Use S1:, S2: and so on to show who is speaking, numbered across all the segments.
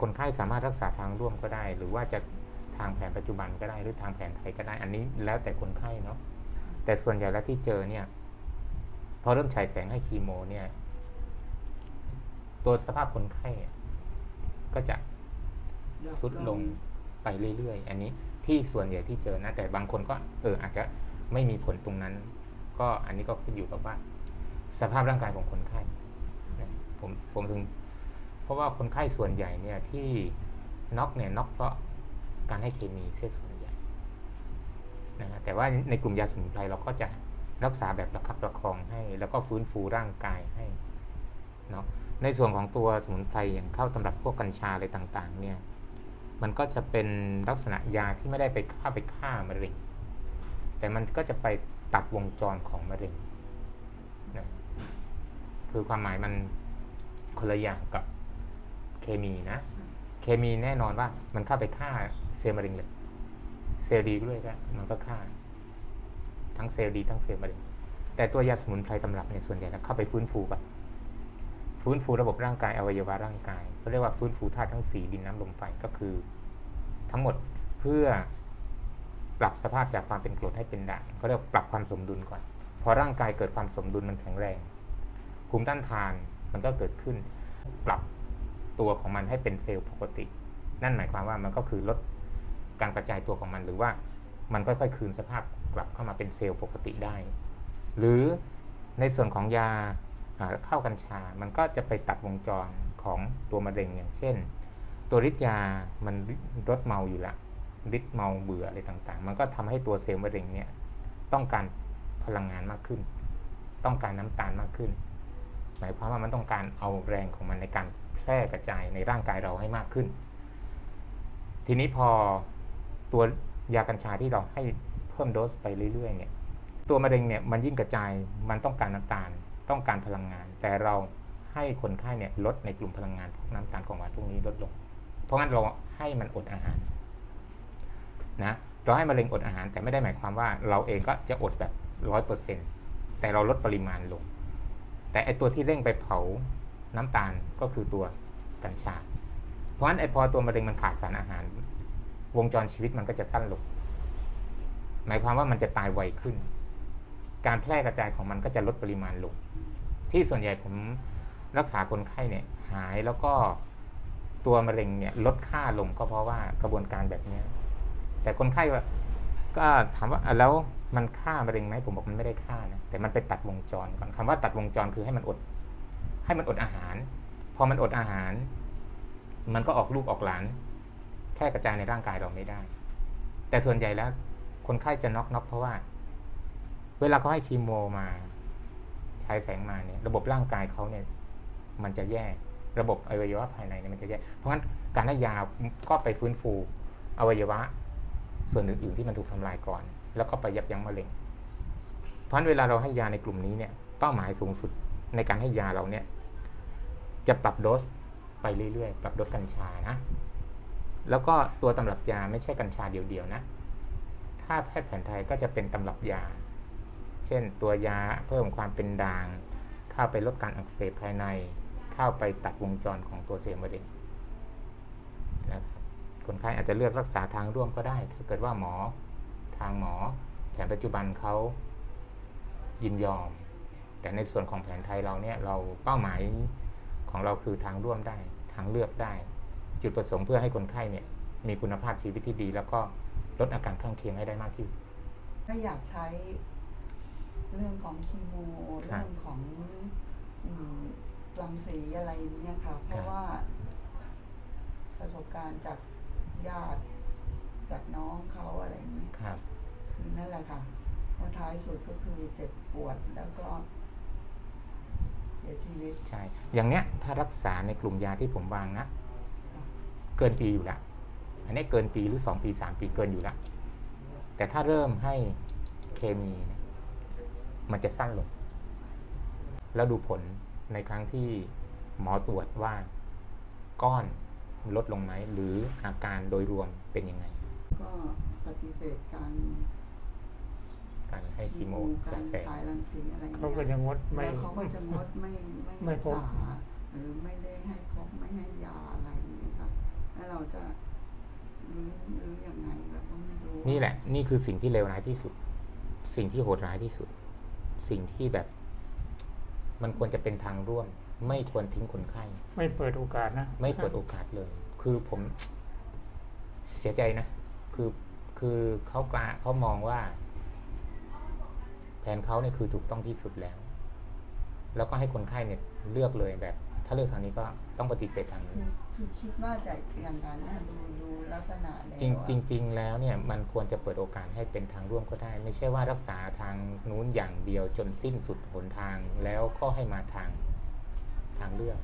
S1: คนไข้สามารถรักษาทางร่วมก็ได้ หรือว่าจะทางแผนปัจจุบันก็ได้หรือทางแผนไทยก็ได้ อันนี้แล้วแต่คนไข้เนาะแต่ส่วนใหญ่แล้วที่เจอเนี่ย พอเริ่มฉายแสงให้คีโม เนี่ย ตัวสภาพคนไข้ก็จะสุดลงไปเรื่อยๆ อันนี้ที่ส่วนใหญ่ที่เจอนะ แต่บางคนก็เอออาจจะไม่มีผลตรงนั้น ก็อันนี้ก็ขึ้นอยู่กับว่า สภาพร่างกายของคนไข้ผมผมถึง ราะว่าคนไข้ส่วนใหญ่เนี่ยที่น็อกเนี่ยน็อกเพราะการให้เคมีเสียส่วนใหญ่นะฮะแต่ว่าในกลุ่มยาสมุนไพรเราก็จะรักษาแบบประคับประคองให้ แล้วก็ฟื้นฟูร่างกายให้เนาะในส่วนของตัวสมุนไพรอย่างเข้าตำรับพวกกัญชาอะไรต่างๆ เนี่ย มันก็จะเป็นลักษณะยาที่ไม่ได้ไปฆ่าไปฆ่ามะเร็ง แต่มันก็จะไปตัดวงจรของมะเร็งนะคือความหมายมันคนละอย่างกับ มีนะ เคมีแน่นอนว่า มันเข้าไปฆ่าเซลล์มะเร็งเลย เซลล์ดีด้วยก็มันก็ฆ่า ทั้งเซลล์ดีทั้งเซลล์มะเร็ง แต่ตัวยาสมุนไพรตำรับเนี่ยส่วนใหญ่แล้วเข้าไปฟื้นฟูก่อนฟื้นฟูระบบร่างกายอวัยวะร่างกายเขาเรียกว่าฟื้นฟูธาตุทั้งสี่ดินน้ำลมไฟก็คือ ทั้งหมดเพื่อปรับสภาพจากความเป็นกรดให้เป็นด่างเขาเรียกปรับความสมดุลก่อน พอร่างกายเกิดความสมดุลมันแข็งแรง ภูมิต้านทานมันก็เกิดขึ้น ปรับ ตัวของมันให้เป็นเซลล์ปกติ นั่นหมายความว่ามันก็คือลดการกระจายตัวของมันหรือว่ามันค่อยๆคืนสภาพกลับเข้ามาเป็นเซลล์ปกติได้ หรือในส่วนของยาเข้ากัญชา มันก็จะไปตัดวงจรของตัวมะเร็งอย่างเช่น ตัวฤทธิ์ยามันลดเมาอยู่ละฤทธิ์เมาเบื่ออะไรต่างๆ มันก็ทำให้ตัวเซลล์มะเร็งเนี่ยต้องการพลังงานมากขึ้น ต้องการน้ำตาลมากขึ้น หมายความว่ามันต้องการเอาแรงของมันในการ ร่กระจายในร่างกายเราให้มากขึ้น ทีนี้พอตัวยากัญชาที่เราให้เพิ่มโดสไปเรื่อยๆเนี่ยตัวมะเร็งเนี่ยมันยิ่งกระจายมันต้องการน้ำตาลต้องการพลังงาน แต่เราให้คนไข้เนี่ยลดในกลุ่มพลังงานพวกน้ำตาลของหวานพวกนี้ลดลง เพราะงั้นเราให้มันอดอาหารนะเราให้มะเร็งอดอาหารแต่ไม่ได้หมายความว่าเราเองก็จะอดแบบร้อยเปอร์เซ็นแต่เราลดปริมาณลง แต่ไอตัวที่เร่งไปเผา น้ำตาลก็คือตัวกัญชา เพราะฉะนั้นไอพอตัวมะเร็งมันขาดสารอาหาร วงจรชีวิตมันก็จะสั้นลงหมายความว่ามันจะตายไวขึ้น การแพร่กระจายของมันก็จะลดปริมาณลง ที่ส่วนใหญ่ผมรักษาคนไข้เนี่ยหายแล้วก็ตัวมะเร็งเนี่ยลดค่าลงก็เพราะว่ากระบวนการแบบนี้ แต่คนไข้ว่าก็ถามว่าแล้วมันฆ่ามะเร็งไหมผมบอกมันไม่ได้ฆ่านะแต่มันไปตัดวงจรก่อนคำว่าตัดวงจรคือให้มันอด ให้มันอดอาหาร พอมันอดอาหาร มันก็ออกลูกออกหลานแพร่กระจายในร่างกายเราไม่ได้ แต่ส่วนใหญ่แล้ว คนไข้จะน็อกน็อกเพราะว่า เวลาเขาให้คีโมมา ใช้แสงมาเนี่ย ระบบร่างกายเขาเนี่ย มันจะแย่ระบบอวัยวะภายในเนี่ยมันจะแย่เพราะงั้นการให้ยาก็ไปฟื้นฟู อวัยวะ ส่วนอื่นๆที่มันถูกทำลายก่อน แล้วก็ไปยับยั้งมะเร็งเพราะฉะนั้นเวลาเราให้ยาในกลุ่มนี้เนี่ย เป้าหมายสูงสุด ในการให้ยาเราเนี่ย จะปรับโดสไปเรื่อยๆ ปรับโดสกัญชานะ แล้วก็ตัวตำรับยาไม่ใช่กัญชาเดียวๆนะ ถ้าแพทย์แผนไทยก็จะเป็นตำรับยา เช่นตัวยาเพิ่มความเป็นด่าง เข้าไปลดการอักเสบภายใน เข้าไปตัดวงจรของตัวเซลล์มะเร็งนะครับคนไข้อาจจะเลือกรักษาทางร่วมก็ได้ ถ้าเกิดว่าหมอทางหมอแผนปัจจุบันเขายินยอม แต่ในส่วนของแผนไทยเราเนี่ยเราเป้าหมายของเราคือทางร่วมได้ทางเลือกได้ จุดประสงค์เพื่อให้คนไข้เนี่ยมีคุณภาพชีวิตที่ดี แล้วก็ลดอาการข้างเคียงให้ได้มากที่สุด
S2: ถ้าอยากใช้เรื่องของคีโม
S1: ครับ
S2: เรื่องของอืมรังสีอะไรเนี้ยค่ะ เพราะว่าประสบการณ์จากญาติจากน้องเขาอะไรอย่างนี้
S1: ครับ
S2: คือนั่นแหละค่ะว่าท้ายสุดก็คือเจ็บปวดแล้วก็เสียชีวิต
S1: ใช่ อย่างเนี้ยถ้ารักษาในกลุ่มยาที่ผมวางนะ เกินปีอยู่ละ อันนี้เกินปีหรือสองปีสามปีเกินอยู่ละ แต่ถ้าเริ่มให้เคมีเนี่ยมันจะสั้นลง แล้วดูผลในครั้งที่หมอตรวจว่าก้อนลดลงไหมหรืออาการโดยรวมเป็นยังไง
S2: ก็ปฏิเสธการ
S1: การให้ คีโม
S2: กา
S1: จารกแสง
S2: ฉายรังสีอะไร
S3: เขาก็
S2: เนี่ย
S3: จะงดไม่
S2: แล้วเขาก็จะงดไม่ไม่
S3: ไม่
S2: รัก
S3: พบ
S2: ษาหรือไม่ได้ให้พบไม่ให้ยาอะไรอย่างนี้ครับแล้วเราจะรื้อรื้อยังไงเราก็ไม่รู้
S1: นี่แหละ นี่คือสิ่งที่เลวร้ายที่สุด สิ่งที่โหดร้ายที่สุด สิ่งที่แบบ มันควรจะเป็นทางร่วม ไม่ควรทิ้งคนไข้
S3: ไม่เปิดโอกาสนะ
S1: ไม่เปิดโอกาสเลย คือผม เสียใจนะ คือ คือเขากลาเขามองว่า แผนเขาเนี่ยคือถูกต้องที่สุดแล้ว แล้วก็ให้คนไข้เนี่ยเลือกเลยแบบ ถ้าเลือกทางนี้ก็ต้องปฏิเสธทางนี้
S2: คือคือคิดว่าจะอย่างนั้นนะดูดูลักษณะแล้ว
S1: จริง
S2: อะ
S1: จริงๆแล้วเนี่ยมันควรจะเปิดโอกาสให้เป็นทางร่วมก็ได้ ไม่ใช่ว่ารักษาทางนู้นอย่างเดียวจนสิ้นสุดหนทางแล้วก็ให้มาทางทางเลือก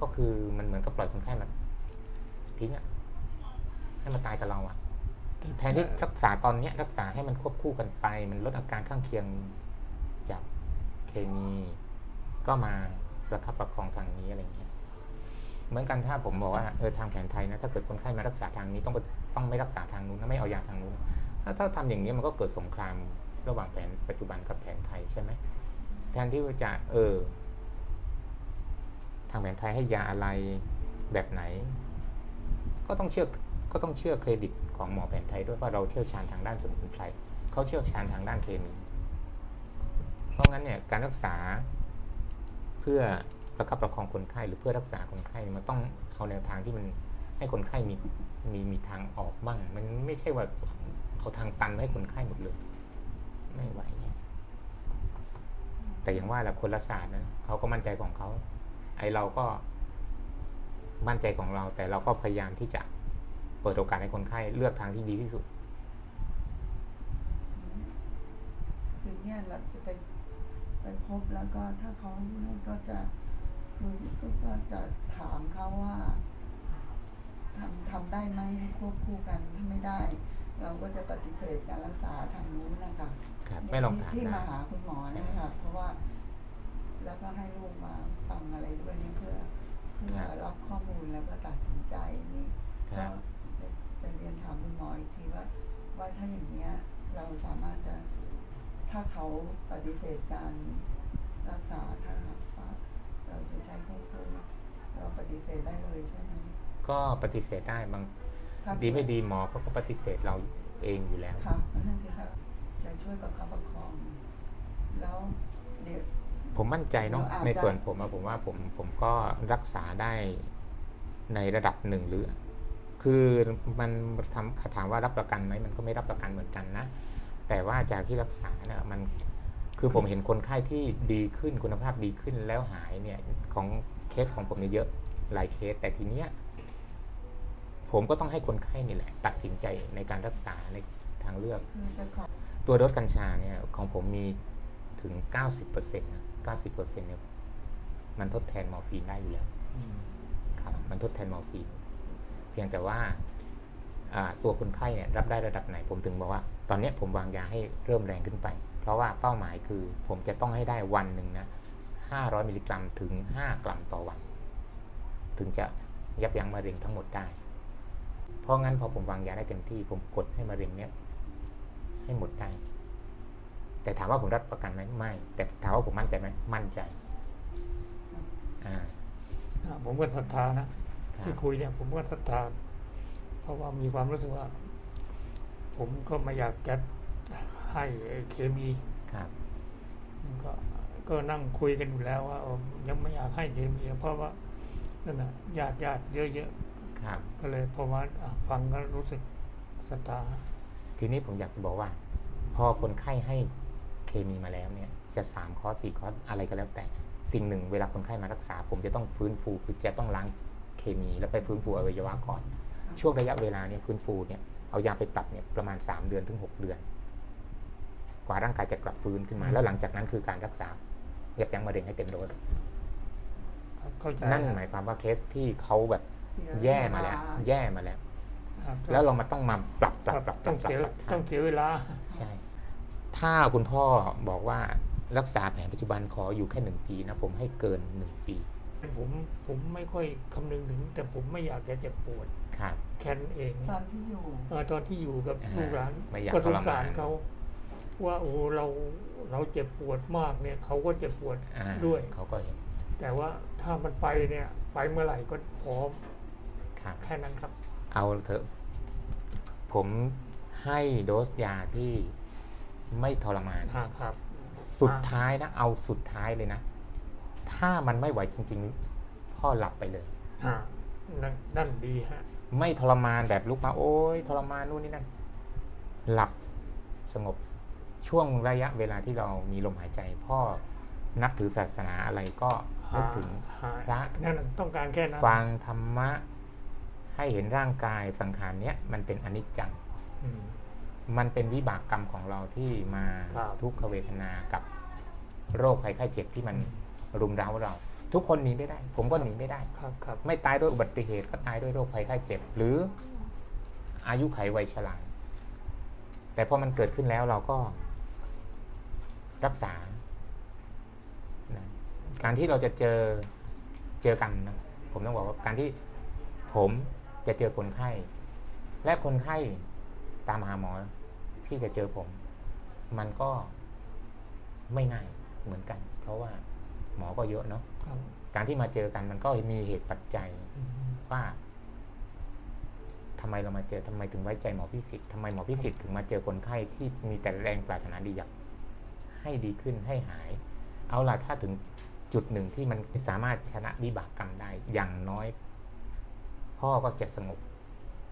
S1: ก็คือมันเหมือนกับปล่อยคนไข้มาทิ้งอะให้มาตายกับเราอะ แทนที่รักษาตอนนี้รักษาให้มันควบคู่กันไป มันลดอาการข้างเคียงจากเคมี ก็มาประคับประคองทางนี้อะไรเงี้ยเหมือนกันถ้าผมบอกว่าเออทางแผนไทยนะถ้าเกิดคนไข้มารักษาทางนี้ต้องต้องไม่รักษาทางนู้นไม่เอายาทางนู้นถ้าถ้าทำอย่างนี้มันก็เกิดสงครามระหว่างแผนปัจจุบันกับแผนไทยใช่ไหมแทนที่จะเออ ทางแผนไทยให้ยาอะไรแบบไหน ก็ต้องเชื่อก็ต้องเชื่อเครดิต ของหมอแผนไทยด้วยว่าเราเชี่ยวชาญทางด้านสมุนไพรเขาเชี่ยวชาญทางด้านเคมี เพราะงั้นเนี่ยการรักษาเพื่อประคับประคองคนไข้หรือเพื่อรักษาคนไข้มันต้องเอาแนวทางที่มันให้คนไข้มีมีมีทางออกบ้าง มันไม่ใช่ว่าเอาทางตันให้คนไข้หมดเลยไม่ไหวเนี่ยแต่อย่างว่าแหละคนละศาสตร์นะเขาก็มั่นใจของเขาไอเราก็มั่นใจของเราแต่เราก็พยายามที่จะ ปิดโอกาสให้คนไข้เลือกทางที่ดีที่สุด
S2: คือเนี่ยเราจะไปไปพบแล้วก็ถ้าเขาเนี่ยก็จะคือก็ก็จะถามเขาว่าทำทำได้ไหมควบคู่กันถ้าไม่ได้ เราก็จะปฏิเสธการรักษาทางนู้นนะคะ
S1: ครับไม่ลองถาม
S2: ที่มา
S1: นะ
S2: หาคุณหมอเนะคะเพราะว่า แล้วก็ให้ลูกมาฟังอะไรด้วยนี่เพื่อ เพื่อรับข้อมูลแล้วก็ตัดสินใจนี่
S1: ค
S2: ก็
S1: รับ
S2: จะจะเรียนถามคุณหมออีกทีว่า ว่าถ้าอย่างเนี้ยเราสามารถจะถ้าเขาปฏิเสธการรักษาถ้าหากว่าเราจะใช้ควบคู่เราปฏิเสธได้เลยใช่ไหม
S1: ก็ปฏิเสธได้บาง
S2: ครับ
S1: ดีไม่ดีหมอเขาก็ปฏิเสธเราเองอยู่แล้ว
S2: ครับนั่นคือครับจะช่วยประคับประคอง แล้วเดี๋ยว
S1: ผมมั่นใจเนาะ
S2: เราอาจจะ
S1: ในส่วนผมอะผมว่าผมผมก็รักษาได้ในระดับหนึ่งหรือ คือมันทำถามว่ารับประกันไหมมันก็ไม่รับประกันเหมือนกันนะ แต่ว่าจากที่รักษาเนี่ยมันคือผมเห็นคนไข้ที่ดีขึ้นคุณภาพดีขึ้นแล้วหายเนี่ยของเคสของผมเนี่ยเยอะหลายเคส แต่ทีเนี้ยผมก็ต้องให้คนไข้นี่แหละ ตัดสินใจในการรักษาในทางเลือก
S2: อ
S1: ตัวโดสกัญชาเนี่ยของผมมีถึง 90%นะ90%เนี่ยมันทดแทนมอร์ฟีนได้อยู่แล้วครับมันทดแทนมอร์ฟีน พียงแต่ว่าตัวคนไข้เนี่ยรับได้ระดับไหน ผมถึงบอกว่า ตอนนี้ผมวางยาให้เริ่มแรงขึ้นไป เพราะว่าเป้าหมายคือผมจะต้องให้ได้วันหนึ่งนะ 500 มิลลิกรัมถึง 5 กรัมต่อวัน ถึงจะยับยั้งมะเร็งทั้งหมดได้ เพราะงั้นพอผมวางยาได้เต็มที่ ผมกดให้มะเร็งเนี่ยให้หมดได้ แต่ถามว่าผมรับประกันไหมไม่ แต่ถามว่าผมมั่นใจไหมมั่นใจ อ่า
S3: ผมก็ศรัทธานะ ที่
S1: บ
S3: คุยเนี่ยผมก็ศรัทธาเพราะว่ามีความรู้สึกว่า ผมก็ไม่อยากจะให้ไอ้เคมี
S1: ครับ
S3: ก็ก็นั่งคุยกันอยู่แล้วว่าเออยังไม่อยากให้เคมีเพราะว่านั่นน่ะญาติญาติเยอะ
S1: ครับ
S3: ๆก็เลยพอมาอะฟังก็รู้สึกศรัทธา
S1: ทีนี้ผมอยากจะบอกว่า พอคนไข้ให้เคมีมาแล้วเนี่ย จะสามคอร์สสี่คอร์สอะไรก็แล้วแต่ สิ่งหนึ่งเวลาคนไข้มารักษา ผมจะต้องฟื้นฟูคือจะต้องล้างเค มี แล้วไปฟื้นฟูอวัยวะก่อน ช่วงระยะเวลาเนี่ยฟื้นฟูเนี่ยเอายาไปปรับเนี่ยประมาณ 3 เดือนถึง 6 เดือน กว่าร่างกายจะกลับฟื้นขึ้นมา แล้วหลังจากนั้นคือการรักษายับยั้งมะเร็งให้เต็มโดส
S3: เข้าใจ
S1: นั่นหมายความว่าเคสที่เขาแบบ
S2: เสีย
S1: แย่มาแล้ว
S2: เวล
S1: แย่มาแล้ว
S3: ครับ
S1: แล้วเรามาต้องมาปรับป
S3: ค
S1: รับ
S3: รับ
S1: ปรับป
S3: ต้
S1: รั
S3: อบง
S1: ปรับ
S3: เสีย
S1: ปรับ
S3: ต้องเสียเวลา
S1: ใช่ ถ้าคุณพ่อบอกว่ารักษาแผนปัจจุบันขออยู่แค่หนึ่งปีนะผมให้เกินหนึ่งปี
S3: ผมผมไม่ค่อยคำนึงถึง แต่ผมไม่อยากจะเจ็บปวด
S1: ครับ
S3: แค่นั้นเอง
S2: ตอนที่อยู่
S3: เออตอนที่อยู่กับ
S1: อ่า
S3: ลูกหลาน
S1: ไม่อยาก
S3: ก็สง
S1: ทร
S3: สามา
S1: รน
S3: เขา ว่าโอ้เราเราเจ็บปวดมากเนี่ยเขาก็เจ็บปวด
S1: อ่า
S3: ด้วย
S1: เขาก็เห็น
S3: แต่ว่าถ้ามันไปเนี่ย ไปเมื่อไหร่ก็พร้อม
S1: ครับ
S3: แค่นั้นครับ
S1: เอาเถอะ ผมให้โดสยาที่ไม่ทรมาน
S3: อ่าครับ
S1: สุดท้ายนะ เอาสุดท้ายเลยนะ ถ้ามันไม่ไหวจริง ๆ พ่อหลับไปเลย
S3: อ่านั่นนั่นดีฮะ
S1: ไม่ทรมานแบบลุกมาโอ้ยทรมานนู่นนี่นั่น หลับสงบช่วงระยะเวลาที่เรามีลมหายใจ พ่อนับถือศาสนาอะไรก็นึกถึง
S3: หา
S1: พระ
S3: นั่นน่ะต้องการแค่นั้น
S1: ฟังธรรมะ ให้เห็นร่างกายสังขารเนี้ยมันเป็นอนิจจัง
S3: อืม
S1: มันเป็นวิบากกรรมของเราที่มา
S3: ครับ
S1: ทุกขเวทนากับโรคภัยไข้เจ็บที่มัน รุมเร้าเรา ทุกคนหนีไม่ได้ ผมก็หนีไม่ได้
S3: ครับครับ
S1: ไม่ตายด้วยอุบัติเหตุก็ตายด้วยโรคภัยไข้เจ็บ หรืออายุไขวัยชราแต่พอมันเกิดขึ้นแล้วเราก็รักษานะการที่เราจะเจอเจอกันนะผมต้องบอกว่าการที่ผมจะเจอคนไข้ และคนไข้ตามหาหมอที่จะเจอผม มันก็ไม่ง่ายเหมือนกัน เพราะว่า หมอก็เยอะเนาะ
S3: ครับ
S1: การที่มาเจอกันมันก็มีเหตุปัจจัย
S3: อืม
S1: ว่าทำไมเรามาเจอทำไมถึงไว้ใจหมอพิสิทธิ์ทำไมหมอพิสิทธิ์ถึงมาเจอคนไข้ที่มีแต่แรงปรารถนาดีอยากให้ดีขึ้นให้หาย เอาล่ะถ้าถึงจุดหนึ่งที่มันสามารถชนะวิบากกรรมได้อย่างน้อย พ่อก็จะสงบ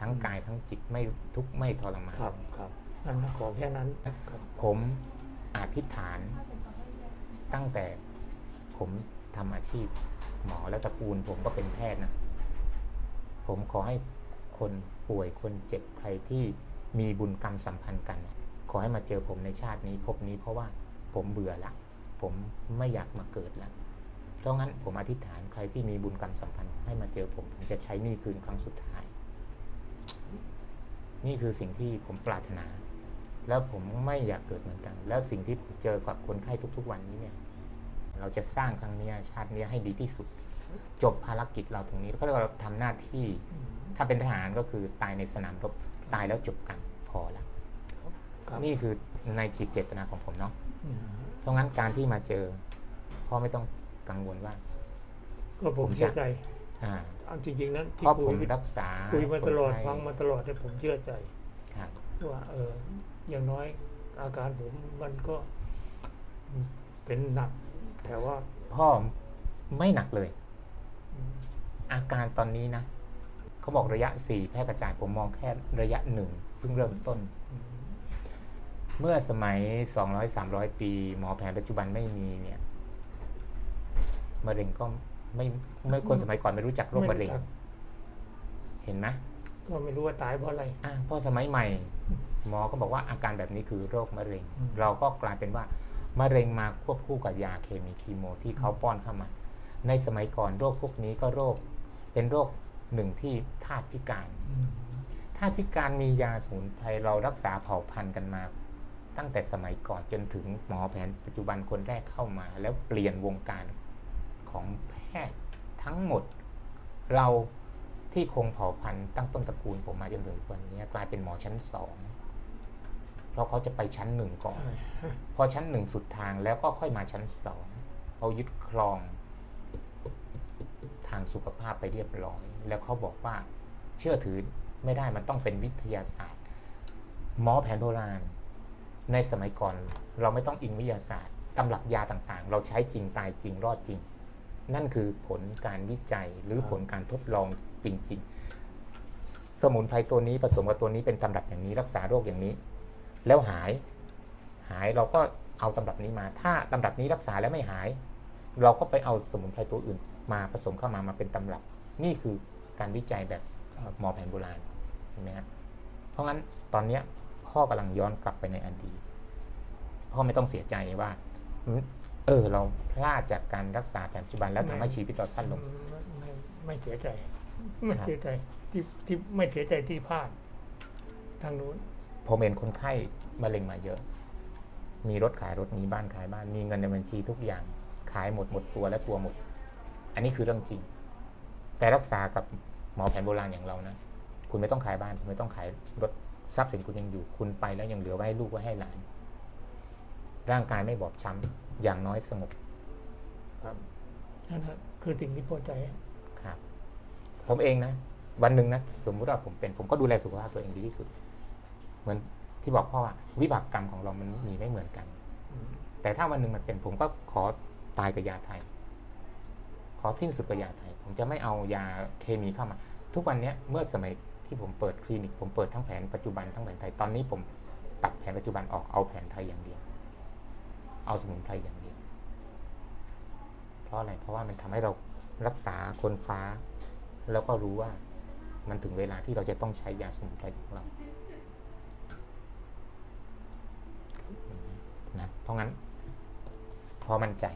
S1: ทั้งกายทั้งจิตไม่ทุกข์ไม่ทรมาน
S3: ครับครับนั่นนะขอแค่นั้นครับ
S1: ผมอธิษฐานตั้งแต่ ผมทำอาชีพหมอและตระกูล ผมก็เป็นแพทย์นะ ผมขอให้คนป่วยคนเจ็บใครที่มีบุญกรรมสัมพันธ์กัน ขอให้มาเจอผมในชาตินี้พบนี้เพราะว่าผมเบื่อละ ผมไม่อยากมาเกิดละเพราะงั้นผมอธิษฐานใครที่มีบุญกรรมสัมพันธ์ให้มาเจอผม ผมจะใช้นี่คืนครั้งสุดท้าย นี่คือสิ่งที่ผมปรารถนา แล้วผมไม่อยากเกิดเหมือนกัน แล้วสิ่งที่ผมเจอกับคนไข้ทุก ๆ วันนี้เนี่ย เราจะสร้างครั้งเนี้ยชาติเนี้ยให้ดีที่สุด จบภารกิจเราตรงนี้เขาเรียกว่าเราทำหน้าที่
S3: อืม
S1: ถ้าเป็นทหารก็คือตายในสนามรบตายแล้วจบกันพอละ
S3: ครับ
S1: นี่คือในจิตเจตนาของผมเนาะ
S3: อืม
S1: เพราะงั้นการที่มาเจอพ่อไม่ต้องกังวลว่า
S3: ก็ผม
S1: ผมจะ
S3: เชื่อใจ
S1: อ่า
S3: เอาจริงๆนั้น
S1: เพ
S3: ที่
S1: ราะ
S3: คุ
S1: ผ
S3: ย
S1: มรักษา
S3: คุยมาตลอด
S1: คนไข้
S3: ฟังมาตลอดเนี่ยผมเชื่อใจ
S1: ครับ
S3: ว่าเอออย่างน้อยอาการผมมันก็เป็นหนัก แต่ว่า
S1: พ่อไม่หนักเลย
S3: อืม
S1: อาการตอนนี้นะเขาบอกระยะสี่แพร่กระจายผมมองแค่ระยะหนึ่งเพิ่งเริ่มต้น
S3: อืม
S1: เมื่อสมัย 200 300 ปี หมอแผนปัจจุบันไม่มีเนี่ยมะเร็งก็ไม่ไม่คนสมัยก่อนไม่รู้จักโรคมะเร็ง
S3: ไจัก
S1: เห็นไหม
S3: ก็ไม่รู้ว่าตายเพราะอะไร
S1: อะพอสมัยใหม่ หมอก็บอกว่าอาการแบบนี้คือโรคมะเร็ง
S3: อืม
S1: เราก็กลายเป็นว่า มะเร็งมาควบคู่กับยาเคมีคีโมที่เขาป้อนเข้ามา ในสมัยก่อนโรคพวกนี้ก็โรค เป็นโรคหนึ่งที่ธาตุพิการ
S3: อืม
S1: ธาตุพิการมียาสมุนไพรเรารักษาเผ่าพันธุ์กันมา ตั้งแต่สมัยก่อนจนถึงหมอแผนปัจจุบันคนแรกเข้ามา แล้วเปลี่ยนวงการของแพทย์ทั้งหมด เราที่คงเผ่าพันธุ์ตั้งต้นตระกูลผมมาจนถึงวันนี้กลายเป็นหมอชั้นสองเพ ราะเขาจะไปชั้นหนึ่งก่อน
S3: ใช่
S1: พอชั้นหนึ่งสุดทางแล้วก็ค่อยมาชั้นสองเขายึดครองทางสุขภาพไปเรียบร้อย แล้วเขาบอกว่าเชื่อถือไม่ได้มันต้องเป็นวิทยาศาสตร์ หมอแผนโบราณ ในสมัยก่อนเราไม่ต้องอิงวิทยาศาสตร์ตำรับยาต่างๆ เราใช้จริงตายจริงรอดจริง นั่นคือผลการวิจัยหรือผลการทดลองจริง ๆ สมุนไพรตัวนี้ผสมกับตัวนี้เป็นตำรับอย่างนี้รักษาโรคอย่างนี้ แล้วหาย หายเราก็เอาตำรับนี้มา ถ้าตำรับนี้รักษาแล้วไม่หาย เราก็ไปเอาสมุนไพรตัวอื่น มาผสมเข้ามามาเป็นตำรับ นี่คือการวิจัยแบบ
S3: ครับ
S1: หมอแผนโบราณเห็นไหมครับเพราะงั้นตอนเนี้ยพ่อกำลังย้อนกลับไปในอดีตพ่อไม่ต้องเสียใจว่าอืมเออเราพลาดจากการรักษาแผนปัจจุบันแล้วทำให้ชีวิตเราสั้นลง
S3: ไม่ไม่ไม่เสียใจ ไม่
S1: ครับ
S3: เสียใจที่ที่ไม่เสียใจที่พลาดทางนู้น
S1: ผมเห็นคนไข้มะเร็งมาเยอะ มีรถขายรถมีบ้านขายบ้าน มีเงินในบัญชีทุกอย่าง ขายหมดหมดตัวและตัวหมด อันนี้คือเรื่องจริง แต่รักษากับหมอแผนโบราณอย่างเรานะ คุณไม่ต้องขายบ้าน คุณไม่ต้องขายรถทรัพย์สินคุณยังอยู่ คุณไปแล้วยังเหลือไว้ให้ลูกไว้ให้หลาน ร่างกายไม่บอบช้ำอย่างน้อยสงบ
S3: นั่นแหะคือสิ่งที่พอใจ
S1: ครับ ผมเองนะ วันหนึ่งนะ สมมุติว่าผมเป็น ผมก็ดูแลสุขภาพตัวเองดีที่สุดเห มือนที่บอกพ่อว่าวิบากกรรมของเรามันมีไม่เหมือนกัน
S3: อืม
S1: แต่ถ้าวันหนึ่งมันเป็นผมก็ขอตายกับยาไทย ขอสิ้นสุดกับยาไทย ผมจะไม่เอายาเคมีเข้ามา ทุกวันเนี้ยเมื่อสมัยที่ผมเปิดคลินิก ผมเปิดทั้งแผนปัจจุบันทั้งแผนไทยตอนนี้ผมตัดแผนปัจจุบันออกเอาแผนไทยอย่างเดียว เอาสมุนไพรอย่างเดียว เพราะอะไรเพราะว่ามันทำให้เรารักษาคนฟ้า แล้วก็รู้ว่ามันถึงเวลาที่เราจะต้องใช้ยาสมุนไพรของเรา นะเพราะงั้นพอมั่นใจ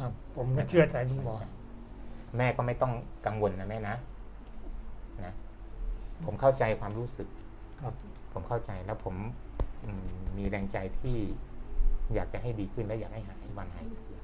S3: ครับผมก็เชื่อใจคุณหมอ
S1: แม่ก็ไม่ต้องกังวลนะแม่นะนะผมเข้าใจความรู้สึก
S3: ครับ
S1: ผมเข้าใจแล้วผมอืมมีแรงใจที่อยากจะให้ดีขึ้นและอยากให้หายวันหายคืน